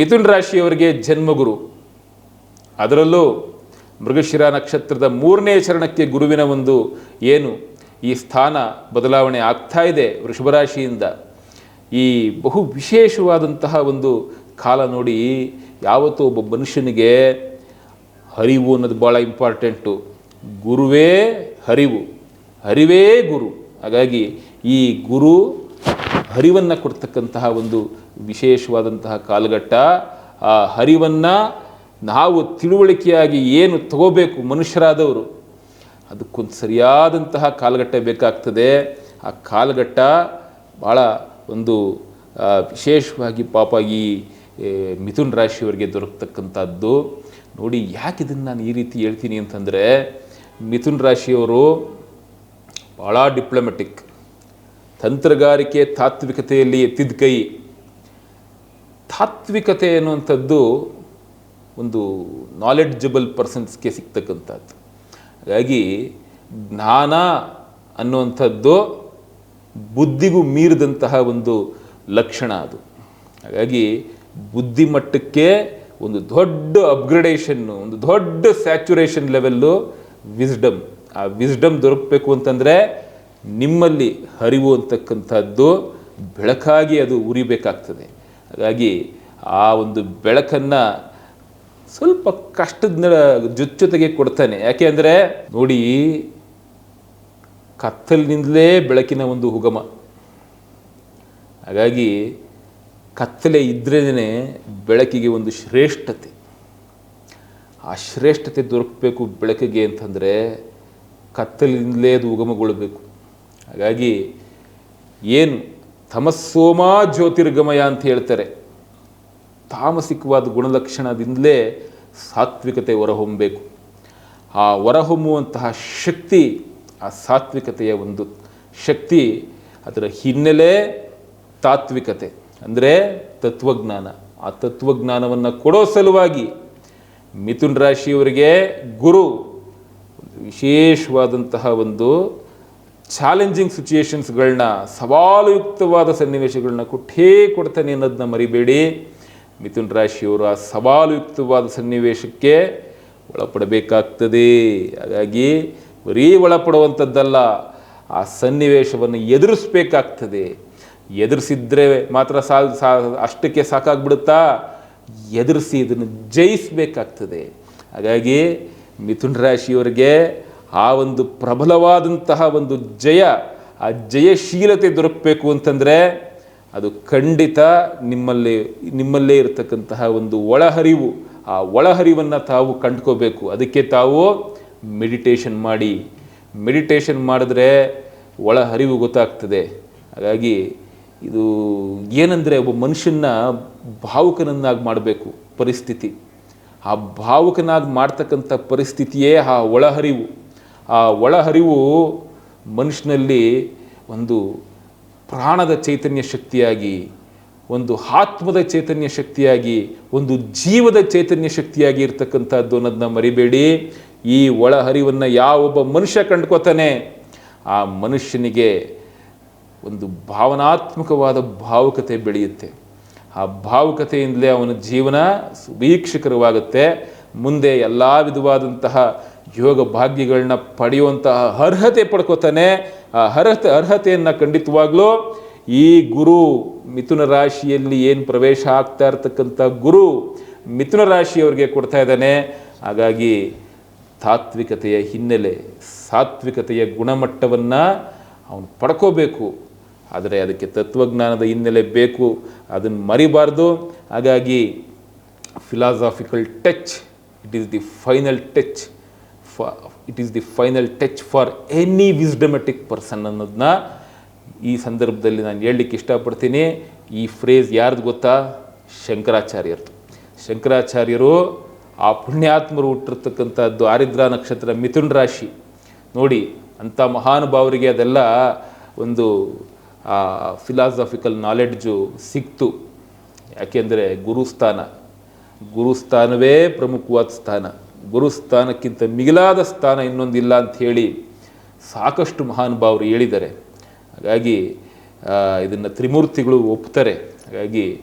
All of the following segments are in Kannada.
ಮಿಥುನ್ ರಾಶಿಯವರಿಗೆ ಜನ್ಮಗುರು. ಅದರಲ್ಲೂ ಮೃಗಶಿರ ನಕ್ಷತ್ರದ ಮೂರನೇ ಚರಣಕ್ಕೆ ಗುರುವಿನ ಒಂದು ಏನು, ಈ ಸ್ಥಾನ ಬದಲಾವಣೆ ಆಗ್ತಾ ಇದೆ ವೃಷಭರಾಶಿಯಿಂದ. ಈ ಬಹು ವಿಶೇಷವಾದಂತಹ ಒಂದು ಕಾಲ ನೋಡಿ ಯಾವತ್ತೂ ಒಬ್ಬ ಮನುಷ್ಯನಿಗೆ ಹರಿವು ಅನ್ನೋದು ಭಾಳ ಇಂಪಾರ್ಟೆಂಟು. ಗುರುವೇ ಹರಿವು, ಹರಿವೇ ಗುರು. ಹಾಗಾಗಿ ಈ ಗುರು ಹರಿವನ್ನು ಕೊಡ್ತಕ್ಕಂತಹ ಒಂದು ವಿಶೇಷವಾದಂತಹ ಕಾಲಘಟ್ಟ. ಆ ಹರಿವನ್ನು ನಾವು ತಿಳುವಳಿಕೆಯಾಗಿ ಏನು ತಗೋಬೇಕು ಮನುಷ್ಯರಾದವರು, ಅದಕ್ಕೊಂದು ಸರಿಯಾದಂತಹ ಕಾಲಘಟ್ಟ ಬೇಕಾಗ್ತದೆ. ಆ ಕಾಲಘಟ್ಟ ಭಾಳ ಒಂದು ವಿಶೇಷವಾಗಿ ಪಾಪ ಈ ಮಿಥುನ್ ರಾಶಿಯವರಿಗೆ ದೊರಕತಕ್ಕಂಥದ್ದು. ನೋಡಿ ಯಾಕೆ ಇದನ್ನು ನಾನು ಈ ರೀತಿ ಹೇಳ್ತೀನಿ ಅಂತಂದರೆ, ಮಿಥುನ್ ರಾಶಿಯವರು ಭಾಳ ಡಿಪ್ಲೊಮೆಟಿಕ್ ತಂತ್ರಗಾರಿಕೆ ತಾತ್ವಿಕತೆಯಲ್ಲಿ ಎತ್ತಿದ ಕೈ. ತಾತ್ವಿಕತೆ ಅನ್ನುವಂಥದ್ದು ಒಂದು ನಾಲೆಡ್ಜಬಲ್ ಪರ್ಸನ್ಸ್ಗೆ ಸಿಗ್ತಕ್ಕಂಥದ್ದು. ಹಾಗಾಗಿ ಜ್ಞಾನ ಅನ್ನುವಂಥದ್ದು ಬುದ್ಧಿಗೂ ಮೀರಿದಂತಹ ಒಂದು ಲಕ್ಷಣ ಅದು. ಹಾಗಾಗಿ ಬುದ್ಧಿಮಟ್ಟಕ್ಕೆ ಒಂದು ದೊಡ್ಡ ಅಪ್ಗ್ರೇಡೇಷನ್ನು ಒಂದು ದೊಡ್ಡ ಸ್ಯಾಚುರೇಷನ್ ಲೆವೆಲ್ಲು ವಿಸ್ಡಮ್ ಆ ವಿಸ್ಡಮ್ ದೊರಕಬೇಕು ಅಂತಂದರೆ ನಿಮ್ಮಲ್ಲಿ ಹರಿವು ಅಂತಕ್ಕಂಥದ್ದು ಬೆಳಕಾಗಿ ಅದು ಉರಿಬೇಕಾಗ್ತದೆ. ಹಾಗಾಗಿ ಆ ಒಂದು ಬೆಳಕನ್ನು ಸ್ವಲ್ಪ ಕಷ್ಟದ ಜೊತೆ ಜೊತೆಗೆ ಕೊಡ್ತಾನೆ. ಯಾಕೆ ಅಂದರೆ ನೋಡಿ, ಕತ್ತಲಿನಿಂದಲೇ ಬೆಳಕಿನ ಒಂದು ಹುಗಮ ಹಾಗಾಗಿ ಕತ್ತಲೆ ಇದ್ರೇ ಬೆಳಕಿಗೆ ಒಂದು ಶ್ರೇಷ್ಠತೆ. ಆ ಶ್ರೇಷ್ಠತೆ ದೊರಕಬೇಕು ಬೆಳಕಿಗೆ ಅಂತಂದರೆ ಕತ್ತಲಿನಿಂದಲೇ ಅದು ಉಗಮಗೊಳ್ಳಬೇಕು. ಹಾಗಾಗಿ ಏನು ತಮಸ್ಸೋಮಾ ಜ್ಯೋತಿರ್ಗಮಯ ಅಂತ ಹೇಳ್ತಾರೆ. ತಾಮಸಿಕವಾದ ಗುಣಲಕ್ಷಣದಿಂದಲೇ ಸಾತ್ವಿಕತೆ ಹೊರಹೊಮ್ಮಬೇಕು ಆ ಹೊರಹೊಮ್ಮುವಂತಹ ಶಕ್ತಿ, ಆ ಸಾತ್ವಿಕತೆಯ ಒಂದು ಶಕ್ತಿ ಅದರ ಹಿನ್ನೆಲೆ ತಾತ್ವಿಕತೆ. ಅಂದರೆ ತತ್ವಜ್ಞಾನ. ಆ ತತ್ವಜ್ಞಾನವನ್ನು ಕೊಡೋ ಸಲುವಾಗಿ ಮಿಥುನ್ ರಾಶಿಯವರಿಗೆ ಗುರು ವಿಶೇಷವಾದಂತಹ ಒಂದು ಚಾಲೆಂಜಿಂಗ್ ಸಿಚುಯೇಷನ್ಸ್ಗಳನ್ನ ಸವಾಲುಯುಕ್ತವಾದ ಸನ್ನಿವೇಶಗಳನ್ನ ಕೊಟ್ಟೇ ಕೊಡ್ತಾನೆ ಅನ್ನೋದನ್ನ ಮರಿಬೇಡಿ. ಮಿಥುನ್ ರಾಶಿಯವರು ಆ ಸವಾಲುಯುಕ್ತವಾದ ಸನ್ನಿವೇಶಕ್ಕೆ ಒಳಪಡಬೇಕಾಗ್ತದೆ. ಹಾಗಾಗಿ ಬರೀ ಒಳಪಡುವಂಥದ್ದಲ್ಲ, ಆ ಸನ್ನಿವೇಶವನ್ನು ಎದುರಿಸ್ಬೇಕಾಗ್ತದೆ. ಎದುರಿಸಿದ್ರೆ ಮಾತ್ರ ಸಾಲ್, ಸಾ, ಅಷ್ಟಕ್ಕೆ ಸಾಕಾಗ್ಬಿಡುತ್ತಾ? ಎದುರಿಸಿ ಇದನ್ನು ಜಯಿಸಬೇಕಾಗ್ತದೆ. ಹಾಗಾಗಿ ಮಿಥುನ್ ರಾಶಿಯವರಿಗೆ ಆ ಒಂದು ಪ್ರಬಲವಾದಂತಹ ಒಂದು ಜಯ, ಆ ಜಯಶೀಲತೆ ದೊರಕಬೇಕು ಅಂತಂದರೆ ಅದು ಖಂಡಿತ ನಿಮ್ಮಲ್ಲಿ, ನಿಮ್ಮಲ್ಲೇ ಇರತಕ್ಕಂತಹ ಒಂದು ಒಳಹರಿವು. ಆ ಒಳಹರಿವನ್ನು ತಾವು ಕಂಡ್ಕೋಬೇಕು. ಅದಕ್ಕೆ ತಾವು ಮೆಡಿಟೇಷನ್ ಮಾಡಿ. ಮೆಡಿಟೇಷನ್ ಮಾಡಿದ್ರೆ ಒಳಹರಿವು ಗೊತ್ತಾಗ್ತದೆ. ಹಾಗಾಗಿ ಇದು ಏನಂದರೆ ಒಬ್ಬ ಮನುಷ್ಯನ ಭಾವುಕನನ್ನಾಗಿ ಮಾಡಬೇಕು ಪರಿಸ್ಥಿತಿ. ಆ ಭಾವುಕನಾಗಿ ಮಾಡ್ತಕ್ಕಂಥ ಪರಿಸ್ಥಿತಿಯೇ ಆ ಒಳಹರಿವು. ಆ ಒಳಹರಿವು ಮನುಷ್ಯನಲ್ಲಿ ಒಂದು ಪ್ರಾಣದ ಚೈತನ್ಯ ಶಕ್ತಿಯಾಗಿ, ಒಂದು ಆತ್ಮದ ಚೈತನ್ಯ ಶಕ್ತಿಯಾಗಿ, ಒಂದು ಜೀವದ ಚೈತನ್ಯ ಶಕ್ತಿಯಾಗಿ ಇರ್ತಕ್ಕಂಥದ್ದು ಅನ್ನೋದನ್ನ ಮರಿಬೇಡಿ. ಈ ಒಳಹರಿವನ್ನು ಯಾವೊಬ್ಬ ಮನುಷ್ಯ ಕಂಡ್ಕೋತಾನೆ, ಆ ಮನುಷ್ಯನಿಗೆ ಒಂದು ಭಾವನಾತ್ಮಕವಾದ ಭಾವುಕತೆ ಬೆಳೆಯುತ್ತೆ. ಆ ಭಾವುಕತೆಯಿಂದಲೇ ಅವನ ಜೀವನ ವೀಕ್ಷಕರವಾಗುತ್ತೆ ಮುಂದೆ ಎಲ್ಲ ವಿಧವಾದಂತಹ ಯೋಗ ಭಾಗ್ಯಗಳನ್ನ ಪಡೆಯುವಂತಹ ಅರ್ಹತೆ ಪಡ್ಕೋತಾನೆ. ಆ ಅರ್ಹತೆ, ಅರ್ಹತೆಯನ್ನು ಖಂಡಿತವಾಗ್ಲೂ ಈ ಗುರು ಮಿಥುನ ರಾಶಿಯಲ್ಲಿ ಏನು ಪ್ರವೇಶ ಆಗ್ತಾ ಇರ್ತಕ್ಕಂಥ ಗುರು ಮಿಥುನ ರಾಶಿಯವರಿಗೆ ಕೊಡ್ತಾ ಇದ್ದಾನೆ. ಹಾಗಾಗಿ ತಾತ್ವಿಕತೆಯ ಹಿನ್ನೆಲೆ, ಸಾತ್ವಿಕತೆಯ ಗುಣಮಟ್ಟವನ್ನು ಅವನು ಪಡ್ಕೋಬೇಕು. ಆದರೆ ಅದಕ್ಕೆ ತತ್ವಜ್ಞಾನದ ಹಿನ್ನೆಲೆ ಬೇಕು. ಅದನ್ನು ಮರಿಬಾರ್ದು. ಹಾಗಾಗಿ philosophical touch it is the final touch it is the final touch for any wisdomatic person ಅನ್ನೋದನ್ನ ಈ ಸಂದರ್ಭದಲ್ಲಿ ನಾನು ಹೇಳಲಿಕ್ಕೆ ಇಷ್ಟಪಡ್ತೀನಿ. ಈ ಫ್ರೇಸ್ ಯಾರ್ದು ಗೊತ್ತಾ? ಶಂಕರಾಚಾರ್ಯರ್ದು. ಶಂಕರಾಚಾರ್ಯರು ಆ ಪುಣ್ಯಾತ್ಮರು ಹುಟ್ಟಿರ್ತಕ್ಕಂಥದ್ದು ದ್ವಾರಿದ್ರ ನಕ್ಷತ್ರ ಮಿಥುನ್ ರಾಶಿ. ನೋಡಿ, ಅಂಥ ಮಹಾನುಭಾವರಿಗೆ ಅದೆಲ್ಲ ಒಂದು ಫಿಲಾಸಫಿಕಲ್ ನಾಲೆಡ್ಜು ಸಿಕ್ತು. ಯಾಕೆಂದರೆ ಗುರುಸ್ಥಾನ. ಗುರುಸ್ಥಾನವೇ ಪ್ರಮುಖವಾದ ಸ್ಥಾನ. ಗುರುಸ್ಥಾನಕ್ಕಿಂತ ಮಿಗಿಲಾದ ಸ್ಥಾನ ಇನ್ನೊಂದಿಲ್ಲ ಅಂತ ಹೇಳಿ ಸಾಕಷ್ಟು ಮಹಾನುಭಾವರು ಹೇಳಿದ್ದಾರೆ ಹಾಗಾಗಿ ಇದನ್ನು ತ್ರಿಮೂರ್ತಿಗಳು ಒಪ್ತಾರೆ. ಹಾಗಾಗಿ,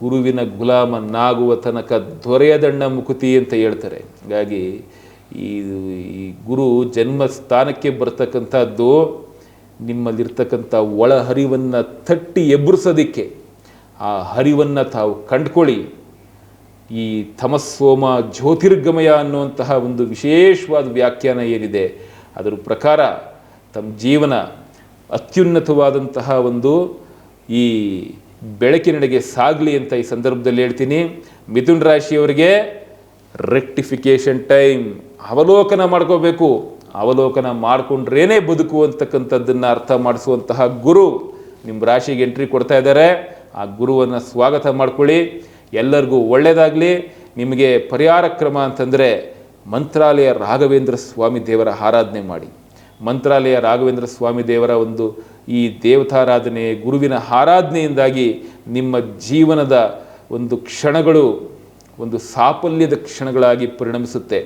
ಗುರುವಿನ ಗುಲಾಮನಾಗುವ ತನಕ ದೊರೆಯದಣ್ಣ ಮುಕುತಿ ಅಂತ ಹೇಳ್ತಾರೆ. ಹಾಗಾಗಿ, ಈ ಈ ಗುರು ಜನ್ಮ ಸ್ಥಾನಕ್ಕೆ ಬರ್ತಕ್ಕಂಥದ್ದು ನಿಮ್ಮಲ್ಲಿರ್ತಕ್ಕಂಥ ಒಳಹರಿವನ್ನು ತಟ್ಟಿ ಎಬ್ಬರಿಸೋದಕ್ಕೆ ಆ ಹರಿವನ್ನು ತಾವು ಕಂಡ್ಕೊಳ್ಳಿ. ಈ ತಮಸ್ಸೋಮ ಜ್ಯೋತಿರ್ಗಮಯ ಅನ್ನುವಂತಹ ಒಂದು ವಿಶೇಷವಾದ ವ್ಯಾಖ್ಯಾನ ಏನಿದೆ, ಅದರ ಪ್ರಕಾರ ತಮ್ಮ ಜೀವನ ಅತ್ಯುನ್ನತವಾದಂತಹ ಒಂದು ಈ ಬೆಳಕಿನಡೆಗೆ ಸಾಗಲಿ ಅಂತ ಈ ಸಂದರ್ಭದಲ್ಲಿ ಹೇಳ್ತೀನಿ. ಮಿಥುನ್ ರಾಶಿಯವರಿಗೆ ರೆಕ್ಟಿಫಿಕೇಶನ್ ಟೈಮ್ ಅವಲೋಕನ ಮಾಡ್ಕೋಬೇಕು. ಅವಲೋಕನ ಮಾಡಿಕೊಂಡ್ರೇನೆ ಬದುಕು ಅಂತಕ್ಕಂಥದ್ದನ್ನು ಅರ್ಥ ಮಾಡಿಸುವಂತಹ ಗುರು ನಿಮ್ಮ ರಾಶಿಗೆ ಎಂಟ್ರಿ ಕೊಡ್ತಾ ಇದ್ದಾರೆ. ಆ ಗುರುವನ್ನು ಸ್ವಾಗತ ಮಾಡ್ಕೊಳ್ಳಿ. ಎಲ್ಲರಿಗೂ ಒಳ್ಳೆಯದಾಗಲಿ. ನಿಮಗೆ ಪರಿಹಾರ ಕ್ರಮ ಅಂತಂದರೆ ಮಂತ್ರಾಲಯ ರಾಘವೇಂದ್ರ ಸ್ವಾಮಿ ದೇವರ ಆರಾಧನೆ ಮಾಡಿ. ಮಂತ್ರಾಲಯ ರಾಘವೇಂದ್ರ ಸ್ವಾಮಿ ದೇವರ ಒಂದು ಈ ದೇವತಾರಾಧನೆ ಗುರುವಿನ ಆರಾಧನೆಯಿಂದಾಗಿ ನಿಮ್ಮ ಜೀವನದ ಒಂದು ಕ್ಷಣಗಳು, ಒಂದು ಸಾಫಲ್ಯದ ಕ್ಷಣಗಳಾಗಿ ಪರಿಣಮಿಸುತ್ತೆ.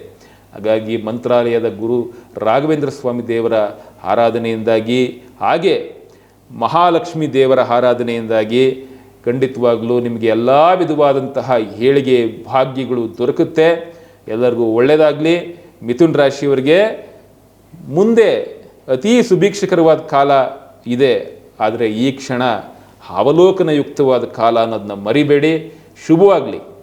ಹಾಗಾಗಿ ಮಂತ್ರಾಲಯದ ಗುರು ರಾಘವೇಂದ್ರ ಸ್ವಾಮಿ ದೇವರ ಆರಾಧನೆಯಿಂದಾಗಿ, ಹಾಗೆ ಮಹಾಲಕ್ಷ್ಮಿ ದೇವರ ಆರಾಧನೆಯಿಂದಾಗಿ ಖಂಡಿತವಾಗಲೂ ನಿಮಗೆ ಎಲ್ಲ ವಿಧವಾದಂತಹ ಏಳಿಗೆ ಭಾಗ್ಯಗಳು ದೊರಕುತ್ತೆ. ಎಲ್ಲರಿಗೂ ಒಳ್ಳೆಯದಾಗಲಿ ಮಿಥುನ್ ರಾಶಿಯವರಿಗೆ ಮುಂದೆ ಅತೀ ಸುಭೀಕ್ಷಕರವಾದ ಕಾಲ ಇದೆ. ಆದರೆ ಈ ಕ್ಷಣ ಅವಲೋಕನಯುಕ್ತವಾದ ಕಾಲ ಅನ್ನೋದನ್ನ ಮರಿಬೇಡಿ. ಶುಭವಾಗಲಿ.